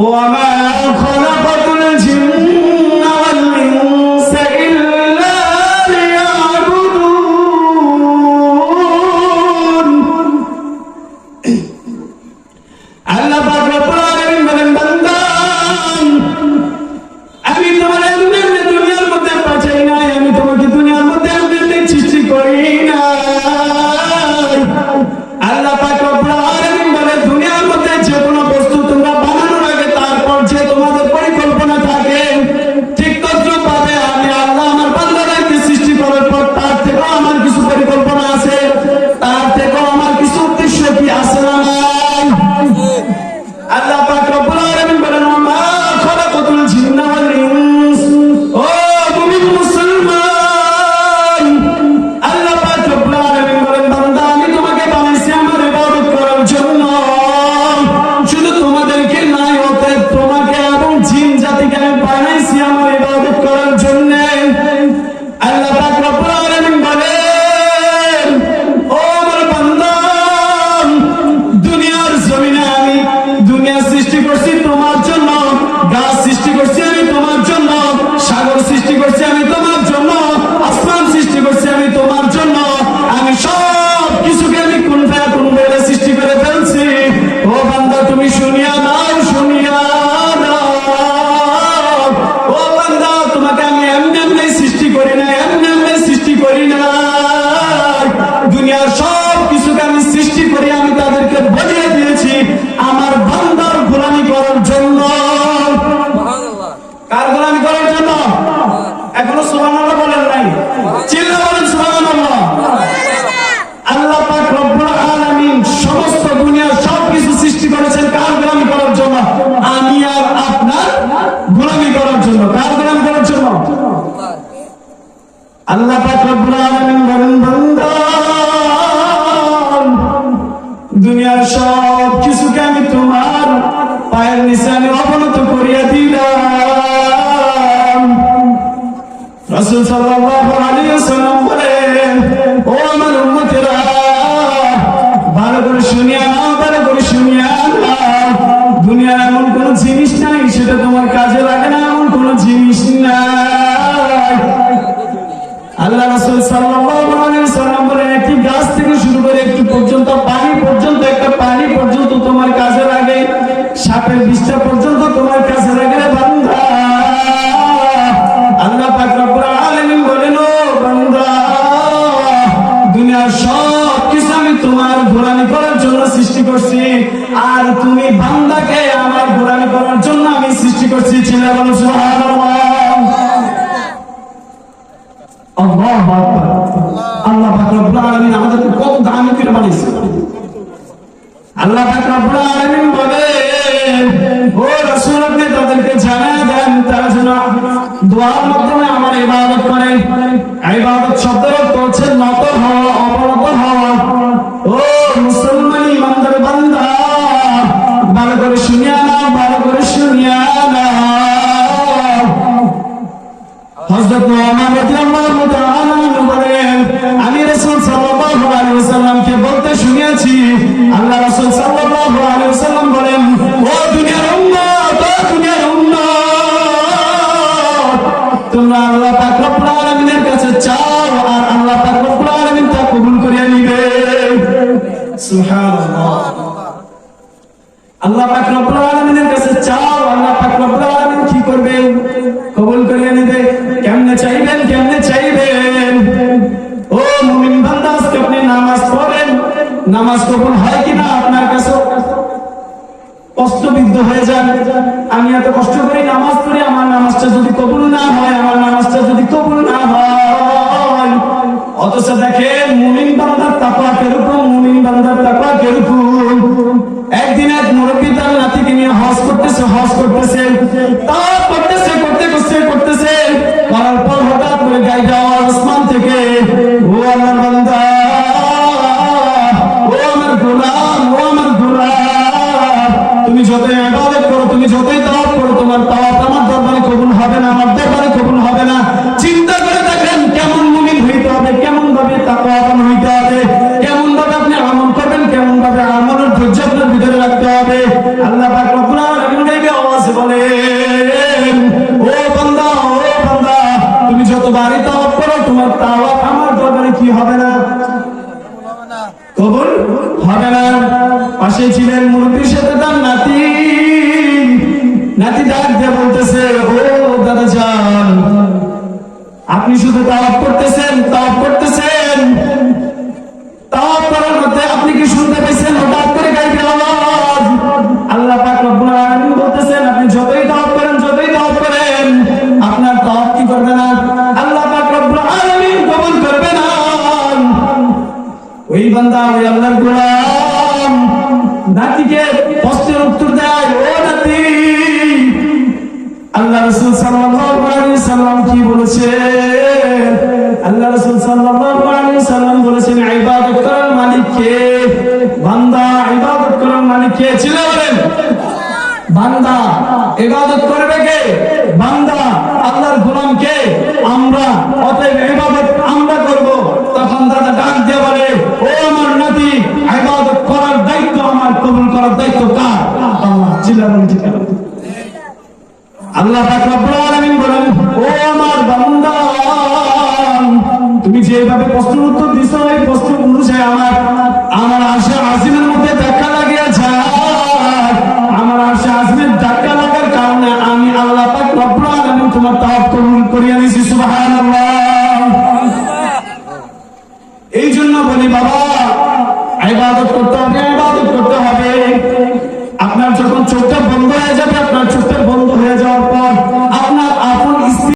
我们。তুমি শুনিয়া দুনিয়ার সব কিছুকে আমি তোমার পায়ের নিশানে অবনত করিয়া দিলাম। রাসূল সাল্লাল্লাহু আলাইহি ওয়াসাল্লাম বলেন করে শুনিয়া দুনিয়ার এমন কোন জিনিস নাই, সেটা তোমার কাজে লাগে দুনিয়ার সব কিছু আমি তোমার ঘোরানি করার জন্য সৃষ্টি করছি, আর তুমি বান্দাকে আমার ঘোরানি করার জন্য আমি সৃষ্টি করছি। ছেলে বলো সুবহানাল্লাহ। আল্লাহ আলমিন বলেন ও রসুল, আপনি তাদেরকে জানা দেন, তারা যেন দোয়ার মাধ্যমে আমার ইবাদত করে। ইবাদত শব্দের অর্থ নত হওয়া অবনত আল্লাহ কাছে চাও আর আল্লাহ তা কবুল নিবে। আল্লাহ কাছে চাও, আল্লাহ কি করবেন? কবুল নিবে। কেমনে চাইবেন কেমনে চাইবেন? ও মুমিন আপনি নামাজ পড়েন। নামাজ কবুল হয় কিনা আপনার কাছে কষ্টবিদ্ধ হয়ে যান। আমি এত কষ্ট করি নামাজ বলতেছে দেখেন বলতেছে আপনি শুধু তাওয়াফ করতেছেন তাওয়াফ করতেছেন। তাওয়াফ করার মধ্যে আপনি কি শুনতে পাইছেন আল্লাহর গোলাম কে? আমরা অতএব ইবাদত আমরা করব তখন দাদা ডাক দিয়ে বলে ও আমার নাতি ইবাদত করার দায়িত্ব আমার কবুল করার দায়িত্ব কার আল্লাহ চিল্লা বলে ঠিক আছে। আল্লাহ আলামিন বলেন ও আমার বান্দা তুমি যেভাবে প্রশ্নের উত্তর দিছো এই প্রশ্ন অনুযায়ী আমার আমার আশা আজিমের মধ্যে ধাক্কা লাগিয়ে যায়। আমার আশা আজিমের ধাক্কা লাগার কারণে আমি আল্লাহ পাক রব্বুল আলামিন তোমার তাওয়াব কবুল করিয়া সুবহানাল্লাহ। এই জন্য বলি বাবা ইবাদত করতে